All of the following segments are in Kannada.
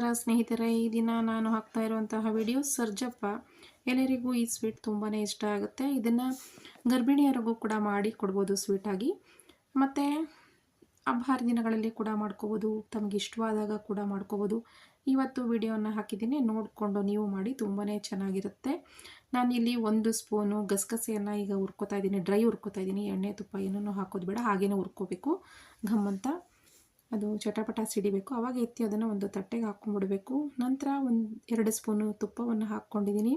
ನಮಸ್ಕಾರ ಸ್ನೇಹಿತರೆ, ಈ ದಿನ ನಾನು ಹಾಕ್ತಾ ಇರುವಂತಹ ವಿಡಿಯೋ ಸರ್ಜಪ್ಪ. ಎಲ್ಲರಿಗೂ ಈ ಸ್ವೀಟ್ ತುಂಬಾ ಇಷ್ಟ ಆಗುತ್ತೆ. ಇದನ್ನು ಗರ್ಭಿಣಿಯರಿಗೂ ಕೂಡ ಮಾಡಿ ಕೊಡ್ಬೋದು ಸ್ವೀಟಾಗಿ ಮತ್ತು ಹಬ್ಬ ಹರಿದಿನಗಳಲ್ಲಿ ಕೂಡ ಮಾಡ್ಕೋಬೋದು, ತಮಗೆ ಇಷ್ಟವಾದಾಗ ಕೂಡ ಮಾಡ್ಕೋಬೋದು. ಇವತ್ತು ವಿಡಿಯೋನ ಹಾಕಿದ್ದೀನಿ. ನೋಡಿಕೊಂಡು ನೀವು ಮಾಡಿ ತುಂಬಾ ಚೆನ್ನಾಗಿರುತ್ತೆ. ನಾನಿಲ್ಲಿ ಒಂದು ಸ್ಪೂನು ಗಸಗಸೆಯನ್ನು ಈಗ ಹುರ್ಕೋತಾ ಇದ್ದೀನಿ. ಡ್ರೈ ಹುರ್ಕೋತಾ ಇದ್ದೀನಿ. ಎಣ್ಣೆ ತುಪ್ಪ ಏನೂ ಹಾಕೋದು ಬೇಡ. ಹಾಗೇ ಹುರ್ಕೋಬೇಕು. ಘಮ್ ಅಂತ. ಅದು ಚಟಪಟ ಸಿಡಿಬೇಕು. ಆವಾಗ ಎತ್ತಿ ಅದನ್ನು ಒಂದು ತಟ್ಟೆಗೆ ಹಾಕ್ಕೊಂಡ್ಬಿಡಬೇಕು ನಂತರ ಒಂದು ಎರಡು ಸ್ಪೂನು ತುಪ್ಪವನ್ನು ಹಾಕ್ಕೊಂಡಿದ್ದೀನಿ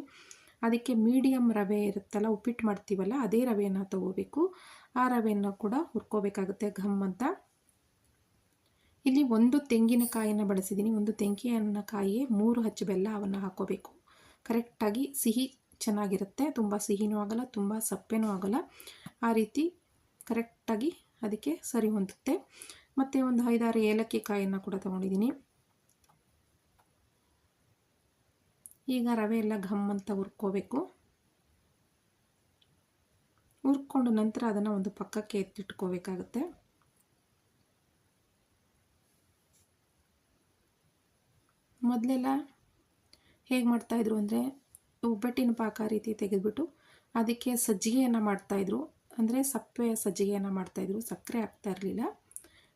ಅದಕ್ಕೆ ಮೀಡಿಯಮ್ ರವೆ ಇರುತ್ತಲ್ಲ, ಉಪ್ಪಿಟ್ಟು ಮಾಡ್ತೀವಲ್ಲ, ಅದೇ ರವೆಯನ್ನು ತೊಗೋಬೇಕು. ಆ ರವೆಯನ್ನು ಕೂಡ ಹುರ್ಕೋಬೇಕಾಗುತ್ತೆ ಘಮ್ ಅಂತ. ಇಲ್ಲಿ ಒಂದು ತೆಂಗಿನಕಾಯಿಯನ್ನು ಬಳಸಿದ್ದೀನಿ ಒಂದು ತೆಂಗಿನಕಾಯಿಯೇ ಮೂರು ಹಚ್ಚು ಬೆಲ್ಲ ಅವನ್ನು ಹಾಕೋಬೇಕು. ಕರೆಕ್ಟಾಗಿ ಸಿಹಿ ಚೆನ್ನಾಗಿರುತ್ತೆ. ತುಂಬ ಸಿಹಿನೂ ಆಗಲ್ಲ, ತುಂಬ ಸಪ್ಪೆನೂ ಆಗಲ್ಲ. ಆ ರೀತಿ ಕರೆಕ್ಟಾಗಿ ಅದಕ್ಕೆ ಸರಿ ಹೊಂದುತ್ತೆ. ಮತ್ತು ಒಂದು ಐದಾರು ಏಲಕ್ಕಿ ಕಾಯನ್ನು ಕೂಡ ತೊಗೊಂಡಿದ್ದೀನಿ. ಈಗ ರವೆ ಎಲ್ಲ ಘಮ್ ಅಂತ ಹುರ್ಕೋಬೇಕು. ಹುರ್ಕೊಂಡು ನಂತರ ಅದನ್ನು ಒಂದು ಪಕ್ಕಕ್ಕೆ ಎತ್ತಿಟ್ಕೋಬೇಕಾಗುತ್ತೆ. ಮೊದಲೆಲ್ಲ ಹೇಗೆ ಮಾಡ್ತಾಯಿದ್ರು ಅಂದರೆ ಒಬ್ಬಟ್ಟಿನ ಪಾಕ ರೀತಿ ತೆಗೆದುಬಿಟ್ಟು ಅದಕ್ಕೆ ಸಜ್ಜಿಗೆಯನ್ನು ಮಾಡ್ತಾಯಿದ್ರು ಅಂದರೆ ಸಪ್ಪೆ ಸಜ್ಜಿಗೆಯನ್ನು ಮಾಡ್ತಾಯಿದ್ರು ಸಕ್ಕರೆ ಹಾಕ್ತಾ ಇರಲಿಲ್ಲ.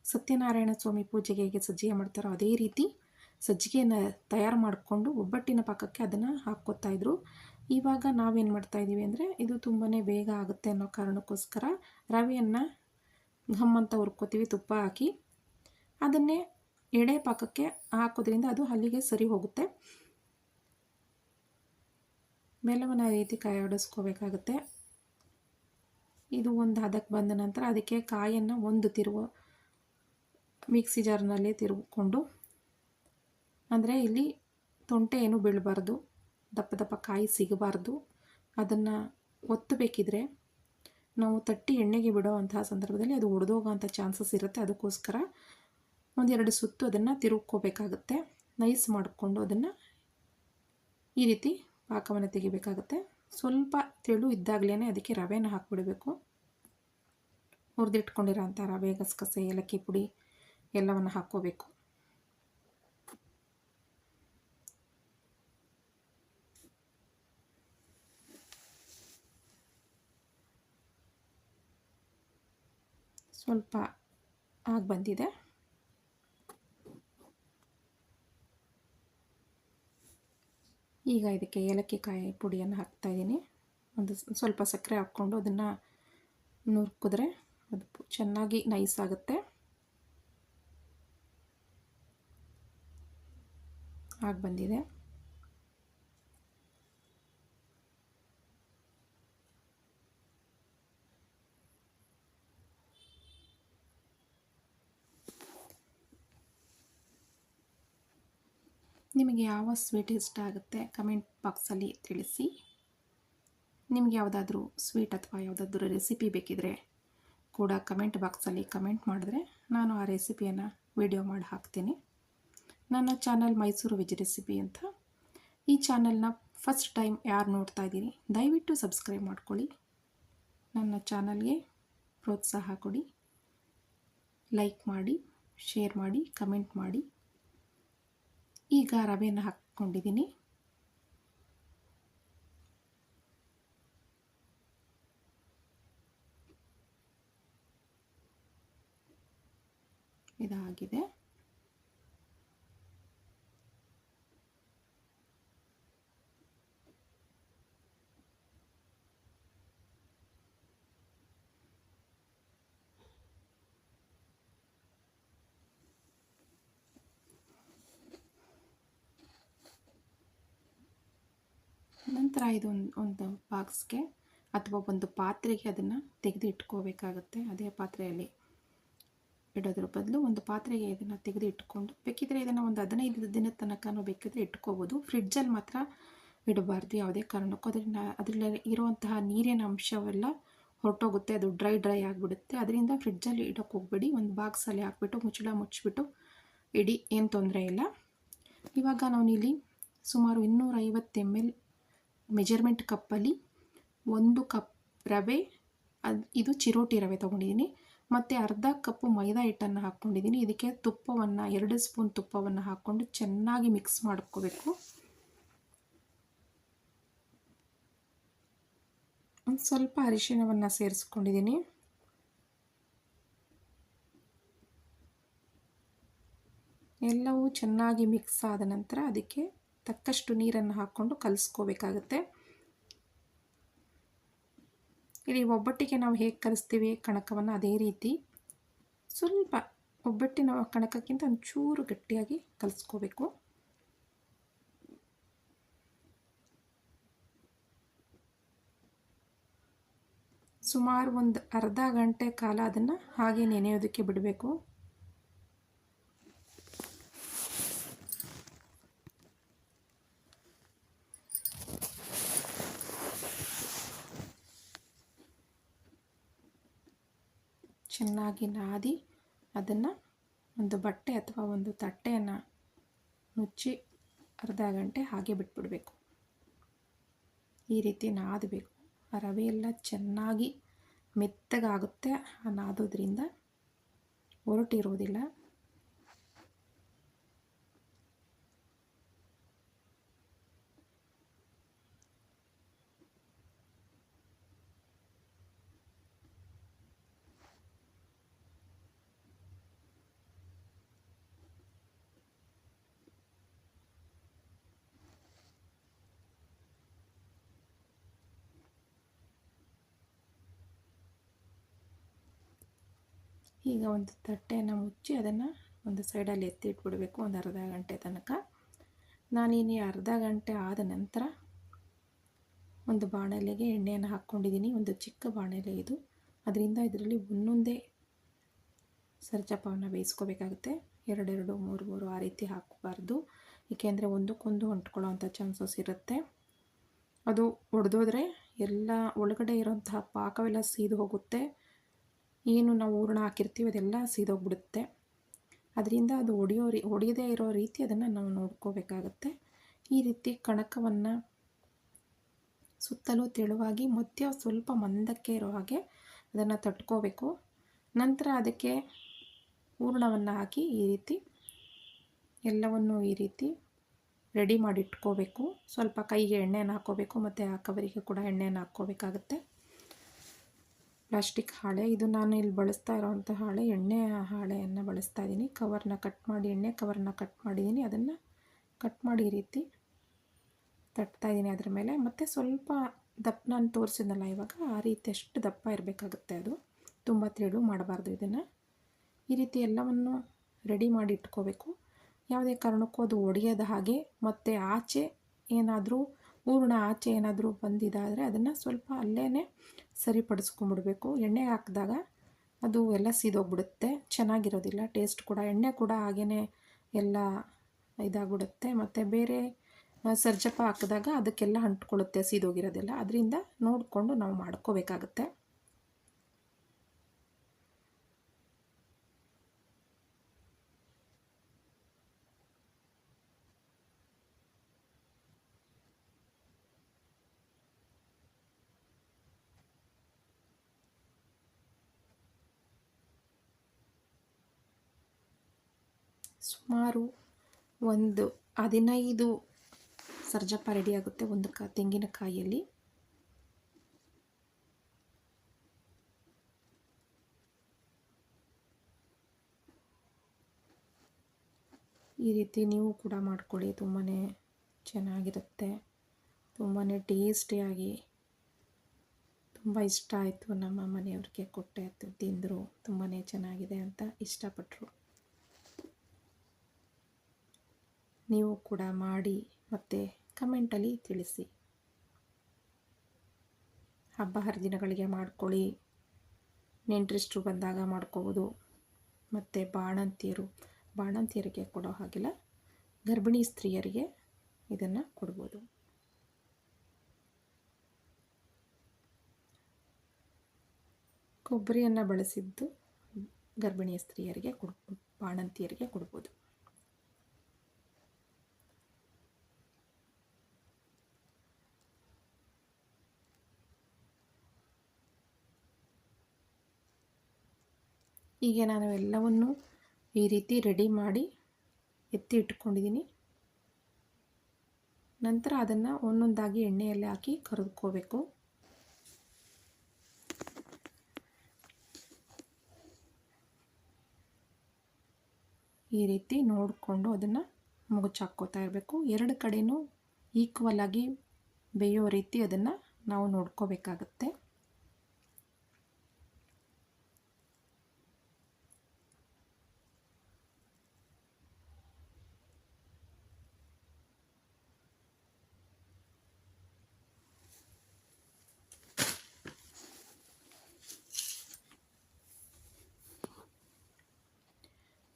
ಸತ್ಯನಾರಾಯಣ ಸ್ವಾಮಿ ಪೂಜೆಗೆ ಹೇಗೆ ಸಜ್ಜಿಗೆ ಮಾಡ್ತಾರೋ ಅದೇ ರೀತಿ ಸಜ್ಜಿಗೆಯನ್ನು ತಯಾರು ಮಾಡಿಕೊಂಡು ಒಬ್ಬಟ್ಟಿನ ಪಾಕಕ್ಕೆ ಅದನ್ನು ಹಾಕ್ಕೋತಾಯಿದ್ರು ಇವಾಗ ನಾವೇನು ಮಾಡ್ತಾಯಿದ್ದೀವಿ ಅಂದರೆ ಇದು ತುಂಬಾ ಬೇಗ ಆಗುತ್ತೆ ಅನ್ನೋ ಕಾರಣಕ್ಕೋಸ್ಕರ ರವೆಯನ್ನು ಘಮ್ ಅಂತ ಹುರ್ಕೋತೀವಿ, ತುಪ್ಪ ಹಾಕಿ. ಅದನ್ನೇ ಎಡೆ ಪಾಕಕ್ಕೆ ಹಾಕೋದ್ರಿಂದ ಅದು ಅಲ್ಲಿಗೆ ಸರಿ ಹೋಗುತ್ತೆ. ಬೆಲ್ಲವನ್ನು ರೀತಿ ಕಾಯಿ ಆಡಿಸ್ಕೋಬೇಕಾಗುತ್ತೆ ಇದು ಒಂದು ಹದಕ್ಕೆ ಬಂದ ನಂತರ ಅದಕ್ಕೆ ಕಾಯನ್ನು ಒಂದು ತಿರುವ ಮಿಕ್ಸಿ ಜಾರ್ನಲ್ಲಿ ತಿರುಗಿಕೊಂಡು, ಅಂದರೆ ಇಲ್ಲಿ ತೊಂಟೆ ಏನು ಬೀಳಬಾರ್ದು, ದಪ್ಪ ದಪ್ಪ ಕಾಯಿ ಸಿಗಬಾರ್ದು. ಅದನ್ನು ಒತ್ತಬೇಕಿದ್ರೆ ನಾವು ತಟ್ಟಿ ಎಣ್ಣೆಗೆ ಬಿಡೋ ಸಂದರ್ಭದಲ್ಲಿ ಅದು ಒಡೆದೋಗೋಂಥ ಚಾನ್ಸಸ್ ಇರುತ್ತೆ. ಅದಕ್ಕೋಸ್ಕರ ಒಂದೆರಡು ಸುತ್ತು ಅದನ್ನು ತಿರುಗ್ಕೋಬೇಕಾಗುತ್ತೆ. ನೈಸ್ ಮಾಡಿಕೊಂಡು ಅದನ್ನು ಈ ರೀತಿ ಪಾಕವನ್ನು ತೆಗಿಬೇಕಾಗುತ್ತೆ. ಸ್ವಲ್ಪ ತೆಳು ಇದ್ದಾಗಲೇ ಅದಕ್ಕೆ ರವೆನ ಹಾಕಿಬಿಡಬೇಕು. ಹುರಿದಿಟ್ಕೊಂಡಿರೋ ಅಂಥ ರವೆ, ಗಸಗಸೆ, ಏಲಕ್ಕಿ ಪುಡಿ ಎಲ್ಲವನ್ನು ಹಾಕ್ಕೋಬೇಕು ಸ್ವಲ್ಪ ಆಗಿ ಬಂದಿದೆ. ಈಗ ಇದಕ್ಕೆ ಏಲಕ್ಕಿ ಕಾಯಿ ಪುಡಿಯನ್ನು ಹಾಕ್ತಾಯಿದ್ದೀನಿ ಒಂದು ಸ್ವಲ್ಪ ಸಕ್ಕರೆ ಹಾಕ್ಕೊಂಡು ಅದನ್ನು ನುರ್ಕಿದ್ರೆ ಅದು ಚೆನ್ನಾಗಿ ನೈಸ್ ಆಗುತ್ತೆ. ಆಗಿ ಬಂದಿದೆ. ನಿಮಗೆ ಯಾವ ಸ್ವೀಟ್ ಇಷ್ಟ ಆಗುತ್ತೆ ಕಮೆಂಟ್ ಬಾಕ್ಸಲ್ಲಿ ತಿಳಿಸಿ. ನಿಮಗೆ ಯಾವುದಾದ್ರೂ ಸ್ವೀಟ್ ಅಥವಾ ಯಾವುದಾದ್ರೂ ರೆಸಿಪಿ ಬೇಕಿದ್ರೆ ಕೂಡ ಕಮೆಂಟ್ ಬಾಕ್ಸಲ್ಲಿ ಕಮೆಂಟ್ ಮಾಡಿದ್ರೆ ನಾನು ಆ ರೆಸಿಪಿಯನ್ನು ವಿಡಿಯೋ ಮಾಡಿ ಹಾಕ್ತೀನಿ. ನನ್ನ ಚಾನಲ್ ಮೈಸೂರು ವೆಜ್ ರೆಸಿಪಿ ಅಂತ. ಈ ಚಾನಲ್ನ ಫಸ್ಟ್ ಟೈಮ್ ಯಾರು ನೋಡ್ತಾ ಇದ್ದೀರಿ, ದಯವಿಟ್ಟು ಸಬ್ಸ್ಕ್ರೈಬ್ ಮಾಡ್ಕೊಳ್ಳಿ. ನನ್ನ ಚಾನಲ್ಗೆ ಪ್ರೋತ್ಸಾಹ ಕೊಡಿ. ಲೈಕ್ ಮಾಡಿ, ಶೇರ್ ಮಾಡಿ, ಕಮೆಂಟ್ ಮಾಡಿ. ಈಗ ರವೆಯನ್ನು ಹಾಕ್ಕೊಂಡಿದ್ದೀನಿ. ಇದಾಗಿದೆ. ನಂತರ ಇದೊಂದು, ಒಂದು ಬಾಕ್ಸ್ಗೆ ಅಥವಾ ಒಂದು ಪಾತ್ರೆಗೆ ಅದನ್ನು ತೆಗೆದು ಇಟ್ಕೋಬೇಕಾಗುತ್ತೆ ಅದೇ ಪಾತ್ರೆಯಲ್ಲಿ ಇಡೋದ್ರ ಬದಲು ಒಂದು ಪಾತ್ರೆಗೆ ಇದನ್ನು ತೆಗೆದು ಇಟ್ಕೊಂಡು ಬೇಕಿದ್ರೆ ಇದನ್ನು ಒಂದು ಹದಿನೈದು ದಿನದ ತನಕ ಬೇಕಿದ್ರೆ ಇಟ್ಕೋಬೋದು. ಫ್ರಿಡ್ಜಲ್ಲಿ ಮಾತ್ರ ಇಡಬಾರ್ದು ಯಾವುದೇ ಕಾರಣಕ್ಕೂ. ಅದರಿಂದ ಅದರಲ್ಲಿ ಇರುವಂತಹ ನೀರಿನ ಅಂಶವೆಲ್ಲ ಹೊರಟೋಗುತ್ತೆ. ಅದು ಡ್ರೈ ಡ್ರೈ ಆಗಿಬಿಡುತ್ತೆ. ಅದರಿಂದ ಫ್ರಿಡ್ಜಲ್ಲಿ ಇಡೋಕ್ಕೆ ಹೋಗ್ಬೇಡಿ. ಒಂದು ಬಾಕ್ಸಲ್ಲಿ ಹಾಕ್ಬಿಟ್ಟು, ಮುಚ್ಚಳ ಮುಚ್ಚಿಬಿಟ್ಟು ಇಡಿ. ಏನು ತೊಂದರೆ ಇಲ್ಲ. ಇವಾಗ ನಾವು ಇಲ್ಲಿ ಸುಮಾರು ಇನ್ನೂರೈವತ್ತು ಎಂ ಎಲ್ ಮೆಜರ್ಮೆಂಟ್ ಕಪ್ಪಲ್ಲಿ ಒಂದು ಕಪ್ ರವೆ, ಅದು ಇದು ಚಿರೋಟಿ ರವೆ ತೊಗೊಂಡಿದ್ದೀನಿ. ಮತ್ತು ಅರ್ಧ ಕಪ್ಪು ಮೈದಾ ಹಿಟ್ಟನ್ನು ಹಾಕ್ಕೊಂಡಿದ್ದೀನಿ. ಇದಕ್ಕೆ ತುಪ್ಪವನ್ನು, ಎರಡು ಸ್ಪೂನ್ ತುಪ್ಪವನ್ನು ಹಾಕ್ಕೊಂಡು ಚೆನ್ನಾಗಿ ಮಿಕ್ಸ್ ಮಾಡ್ಕೋಬೇಕು. ಒಂದು ಸ್ವಲ್ಪ ಅರಿಶಿಣವನ್ನು ಸೇರಿಸ್ಕೊಂಡಿದ್ದೀನಿ. ಎಲ್ಲವೂ ಚೆನ್ನಾಗಿ ಮಿಕ್ಸ್ ಆದ ನಂತರ ಅದಕ್ಕೆ ತಕ್ಕಷ್ಟು ನೀರನ್ನು ಹಾಕ್ಕೊಂಡು ಕಲಿಸ್ಕೋಬೇಕಾಗತ್ತೆ. ಇಲ್ಲಿ ಒಬ್ಬಟ್ಟಿಗೆ ನಾವು ಹೇಗೆ ಕಲಿಸ್ತೀವಿ ಕಣಕವನ್ನು ಅದೇ ರೀತಿ. ಸ್ವಲ್ಪ ಒಬ್ಬಟ್ಟಿನ ಕಣಕಕ್ಕಿಂತ ಒಂಚೂರು ಗಟ್ಟಿಯಾಗಿ ಕಲಿಸ್ಕೋಬೇಕು. ಸುಮಾರು ಒಂದು ಅರ್ಧ ಗಂಟೆ ಕಾಲ ಅದನ್ನು ಹಾಗೆ ನೆನೆಯೋದಕ್ಕೆ ಬಿಡಬೇಕು. ಚೆನ್ನಾಗಿ ನಾದಿ ಅದನ್ನು ಒಂದು ಬಟ್ಟೆ ಅಥವಾ ಒಂದು ತಟ್ಟೆಯನ್ನು ಮುಚ್ಚಿ ಅರ್ಧ ಗಂಟೆ ಹಾಗೆ ಬಿಟ್ಬಿಡಬೇಕು. ಈ ರೀತಿ ನಾದಬೇಕು. ಆ ರವೆ ಎಲ್ಲ ಚೆನ್ನಾಗಿ ಮೆತ್ತಗಾಗುತ್ತೆ. ಆ ನಾದೋದ್ರಿಂದ ಹೊರಟಿರೋದಿಲ್ಲ ಈಗ ಒಂದು ತಟ್ಟೆಯನ್ನು ಮುಚ್ಚಿ ಅದನ್ನು ಒಂದು ಸೈಡಲ್ಲಿ ಎತ್ತಿಟ್ಬಿಡಬೇಕು ಒಂದು ಅರ್ಧ ಗಂಟೆ ತನಕ. ನಾನಿನ್ನು ಅರ್ಧ ಗಂಟೆ ಆದ ನಂತರ ಒಂದು ಬಾಣಲೆಗೆ ಎಣ್ಣೆಯನ್ನು ಹಾಕ್ಕೊಂಡಿದ್ದೀನಿ. ಒಂದು ಚಿಕ್ಕ ಬಾಣಲೆ ಇದು. ಅದರಿಂದ ಇದರಲ್ಲಿ ಒಂದೊಂದೇ ಸರ್ಜಪ್ಪವನ್ನು ಬೇಯಿಸ್ಕೋಬೇಕಾಗುತ್ತೆ. ಎರಡೆರಡು, ಮೂರು ಮೂರು ಆ ರೀತಿ ಹಾಕಬಾರ್ದು. ಏಕೆಂದರೆ ಒಂದಕ್ಕೊಂದು ಹೊಂಟ್ಕೊಳ್ಳೋ ಚಾನ್ಸಸ್ ಇರುತ್ತೆ. ಅದು ಒಡೆದೋದ್ರೆ ಎಲ್ಲ ಒಳಗಡೆ ಇರೋಂತಹ ಪಾಕವೆಲ್ಲ ಸೀದು ಹೋಗುತ್ತೆ. ಏನು ನಾವು ಹೂರಣ ಹಾಕಿರ್ತೀವಿ ಅದೆಲ್ಲ ಸೀದೋಗ್ಬಿಡುತ್ತೆ. ಅದರಿಂದ ಅದು ಒಡೆಯೋ ರೀ, ಒಡೆಯದೇ ಇರೋ ರೀತಿ ಅದನ್ನು ನಾವು ನೋಡ್ಕೋಬೇಕಾಗತ್ತೆ. ಈ ರೀತಿ ಕಣಕವನ್ನು ಸುತ್ತಲೂ ತೆಳುವಾಗಿ ಮಧ್ಯ ಸ್ವಲ್ಪ ಮಂದಕ್ಕೆ ಇರೋ ಹಾಗೆ ಅದನ್ನು ತಟ್ಕೋಬೇಕು. ನಂತರ ಅದಕ್ಕೆ ಹೂರಣವನ್ನು ಹಾಕಿ ಈ ರೀತಿ ಎಲ್ಲವನ್ನು ಈ ರೀತಿ ರೆಡಿ ಮಾಡಿಟ್ಕೋಬೇಕು. ಸ್ವಲ್ಪ ಕೈಗೆ ಎಣ್ಣೆನ ಹಾಕ್ಕೋಬೇಕು ಮತ್ತು ಆ ಕವರಿಗೆ ಕೂಡ ಎಣ್ಣೆಯನ್ನು ಹಾಕ್ಕೋಬೇಕಾಗತ್ತೆ. ಪ್ಲಾಸ್ಟಿಕ್ ಹಾಳೆ. ಇದು ನಾನು ಇಲ್ಲಿ ಬಳಸ್ತಾ ಇರೋವಂಥ ಹಾಳೆ. ಎಣ್ಣೆ ಹಾಳೆಯನ್ನು ಬಳಸ್ತಾ ಇದ್ದೀನಿ. ಕವರ್ನ ಕಟ್ ಮಾಡಿ, ಎಣ್ಣೆ ಕವರ್ನ ಕಟ್ ಮಾಡಿದ್ದೀನಿ. ಅದನ್ನು ಕಟ್ ಮಾಡಿ ಈ ರೀತಿ ತಟ್ತಾ ಇದ್ದೀನಿ ಅದರ ಮೇಲೆ. ಮತ್ತು ಸ್ವಲ್ಪ ದಪ್ಪ ನಾನು ತೋರಿಸಿದ್ನಲ್ಲ ಇವಾಗ, ಆ ರೀತಿ ಅಷ್ಟು ದಪ್ಪ ಇರಬೇಕಾಗುತ್ತೆ ಅದು. ತುಂಬ ತೆಳು ಮಾಡಬಾರ್ದು ಇದನ್ನು. ಈ ರೀತಿ ಎಲ್ಲವನ್ನು ರೆಡಿ ಮಾಡಿ ಇಟ್ಕೋಬೇಕು. ಯಾವುದೇ ಕಾರಣಕ್ಕೂ ಅದು ಒಡೆಯದ ಹಾಗೆ ಮತ್ತು ಆಚೆ ಏನಾದರೂ ಹೂರಣ ಆಚೆ ಏನಾದರೂ ಬಂದಿದ್ದಾದರೆ ಅದನ್ನು ಸ್ವಲ್ಪ ಅಲ್ಲೇ ಸರಿಪಡಿಸ್ಕೊಂಬಿಡ್ಬೇಕು. ಎಣ್ಣೆ ಹಾಕಿದಾಗ ಅದು ಎಲ್ಲ ಸೀದೋಗ್ಬಿಡುತ್ತೆ. ಚೆನ್ನಾಗಿರೋದಿಲ್ಲ. ಟೇಸ್ಟ್ ಕೂಡ, ಎಣ್ಣೆ ಕೂಡ ಹಾಗೇ ಎಲ್ಲ ಇದಾಗ್ಬಿಡುತ್ತೆ. ಮತ್ತು ಬೇರೆ ಸರ್ಜಪ್ಪ ಹಾಕಿದಾಗ ಅದಕ್ಕೆಲ್ಲ ಅಂಟ್ಕೊಳ್ಳುತ್ತೆ, ಸೀದೋಗಿರೋದಿಲ್ಲ. ಅದರಿಂದ ನೋಡಿಕೊಂಡು ನಾವು ಮಾಡ್ಕೋಬೇಕಾಗತ್ತೆ. ಸುಮಾರು ಒಂದು ಹದಿನೈದು ಸರ್ಜಪ್ಪ ರೆಡಿಯಾಗುತ್ತೆ ಒಂದು ಕ ತೆಂಗಿನಕಾಯಿಯಲ್ಲಿ ಈ ರೀತಿ ನೀವು ಕೂಡ ಮಾಡಿಕೊಳ್ಳಿ ತುಂಬಾ ಚೆನ್ನಾಗಿರುತ್ತೆ. ತುಂಬಾ ಟೇಸ್ಟಿಯಾಗಿ ತುಂಬ ಇಷ್ಟ ಆಯಿತು ನಮ್ಮ ಮನೆಯವ್ರಿಗೆ ಕೊಟ್ಟೆ ತಿಂದರು ತುಂಬಾ ಚೆನ್ನಾಗಿದೆ ಅಂತ ಇಷ್ಟಪಟ್ಟರು ನೀವು ಕೂಡ ಮಾಡಿ ಮತ್ತು ಕಮೆಂಟಲ್ಲಿ ತಿಳಿಸಿ. ಹಬ್ಬ ಹರಿದಿನಗಳಿಗೆ ಮಾಡ್ಕೊಳ್ಳಿ. ನೆಂಟರಿಷ್ಟರು ಬಂದಾಗ ಮಾಡ್ಕೋಬೋದು. ಮತ್ತು ಬಾಣಂತಿಯರು, ಬಾಣಂತಿಯರಿಗೆ ಕೊಡೋ ಹಾಗಿಲ್ಲ ಗರ್ಭಿಣಿ ಸ್ತ್ರೀಯರಿಗೆ ಇದನ್ನು ಕೊಡ್ಬೋದು. ಕೊಬ್ಬರಿಯನ್ನು ಬಳಸಿದ್ದು ಗರ್ಭಿಣಿ ಸ್ತ್ರೀಯರಿಗೆ ಕೊಡ್ ಬಾಣಂತಿಯರಿಗೆ ಕೊಡ್ಬೋದು. ಹೀಗೆ ನಾನು ಎಲ್ಲವನ್ನು ಈ ರೀತಿ ರೆಡಿ ಮಾಡಿ ಎತ್ತಿ ಇಟ್ಕೊಂಡಿದ್ದೀನಿ. ನಂತರ ಅದನ್ನು ಒಂದೊಂದಾಗಿ ಎಣ್ಣೆಯಲ್ಲಿ ಹಾಕಿ ಕರೆದುಕೋಬೇಕು. ಈ ರೀತಿ ನೋಡಿಕೊಂಡು ಅದನ್ನು ಮುಗುಚಾಕ್ಕೋತಾ ಇರಬೇಕು. ಎರಡು ಕಡೆಯೂ ಈಕ್ವಲ್ ಆಗಿ ಬೇಯೋ ರೀತಿ ಅದನ್ನು ನಾವು ನೋಡ್ಕೋಬೇಕಾಗತ್ತೆ.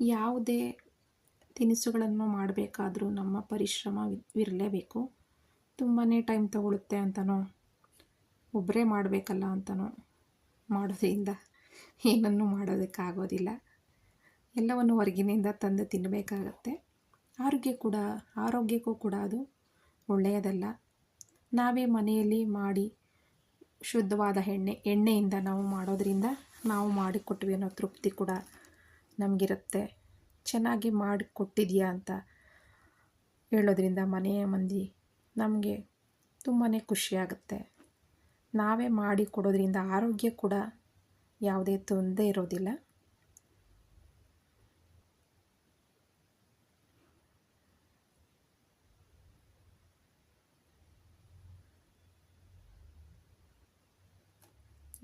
ಯಾವುದೇ ತಿನಿಸುಗಳನ್ನು ಮಾಡಬೇಕಾದ್ರೂ ನಮ್ಮ ಪರಿಶ್ರಮ ಇರಲೇಬೇಕು ತುಂಬಾ ಟೈಮ್ ತಗೊಳುತ್ತೆ ಅಂತನೋ ಒಬ್ಬರೇ ಮಾಡಬೇಕಲ್ಲ ಅಂತನೋ ಮಾಡೋದ್ರಿಂದ ಏನನ್ನು ಮಾಡೋದಕ್ಕಾಗೋದಿಲ್ಲ. ಎಲ್ಲವನ್ನು ಹೊರಗಿನಿಂದ ತಂದು ತಿನ್ನಬೇಕಾಗತ್ತೆ ಆರೋಗ್ಯ ಕೂಡ, ಆರೋಗ್ಯಕ್ಕೂ ಕೂಡ ಅದು ಒಳ್ಳೆಯದಲ್ಲ. ನಾವೇ ಮನೆಯಲ್ಲಿ ಮಾಡಿ ಶುದ್ಧವಾದ ಎಣ್ಣೆ, ಎಣ್ಣೆಯಿಂದ ನಾವು ಮಾಡೋದರಿಂದ ನಾವು ಮಾಡಿಕೊಟ್ವಿ ಅನ್ನೋ ತೃಪ್ತಿ ಕೂಡ ನಮಗಿರುತ್ತೆ. ಚೆನ್ನಾಗಿ ಮಾಡಿ ಕೊಟ್ಟಿದೆಯಾ ಅಂತ ಹೇಳೋದ್ರಿಂದ ಮನೆಯ ಮಂದಿ ನಮಗೆ ತುಂಬಾ ಖುಷಿಯಾಗುತ್ತೆ. ನಾವೇ ಮಾಡಿ ಕೊಡೋದ್ರಿಂದ ಆರೋಗ್ಯ ಕೂಡ ಯಾವುದೇ ತೊಂದರೆ ಇರೋದಿಲ್ಲ.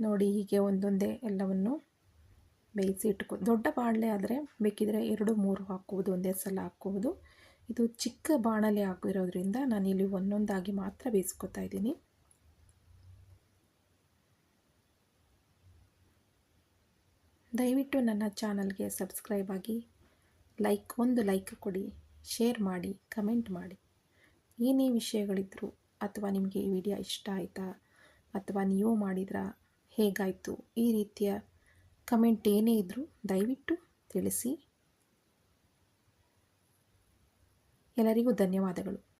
ನೋಡಿ ಹೀಗೆ ಒಂದೊಂದೇ ಎಲ್ಲವನ್ನು ಬೇಯಿಸಿ ಇಟ್ಕೊ, ದೊಡ್ಡ ಬಾಣಲೆ ಆದರೆ ಬೇಕಿದ್ರೆ ಎರಡು, ಮೂರು ಹಾಕುವುದು ಒಂದೇ ಸಲ ಹಾಕುವುದು ಇದು ಚಿಕ್ಕ ಬಾಣಲೆ ಹಾಕಿರೋದ್ರಿಂದ ನಾನಿಲ್ಲಿ ಒಂದೊಂದಾಗಿ ಮಾತ್ರ ಬೇಯಿಸ್ಕೊತಾ ಇದ್ದೀನಿ. ದಯವಿಟ್ಟು ನನ್ನ ಚಾನಲ್ಗೆ ಸಬ್ಸ್ಕ್ರೈಬ್ ಆಗಿ ಲೈಕ್, ಒಂದು ಲೈಕ್ ಕೊಡಿ, ಶೇರ್ ಮಾಡಿ, ಕಮೆಂಟ್ ಮಾಡಿ. ಏನೇ ವಿಷಯಗಳಿದ್ರು ಅಥವಾ ನಿಮಗೆ ಈ ವಿಡಿಯೋ ಇಷ್ಟ ಆಯಿತಾ ಅಥವಾ ನೀವು ಮಾಡಿದ್ರಾ ಹೇಗಾಯಿತು ಈ ರೀತಿಯ ಕಮೆಂಟ್ ಏನೇ ಇದ್ದರೂ ದಯವಿಟ್ಟು ತಿಳಿಸಿ. ಎಲ್ಲರಿಗೂ ಧನ್ಯವಾದಗಳು.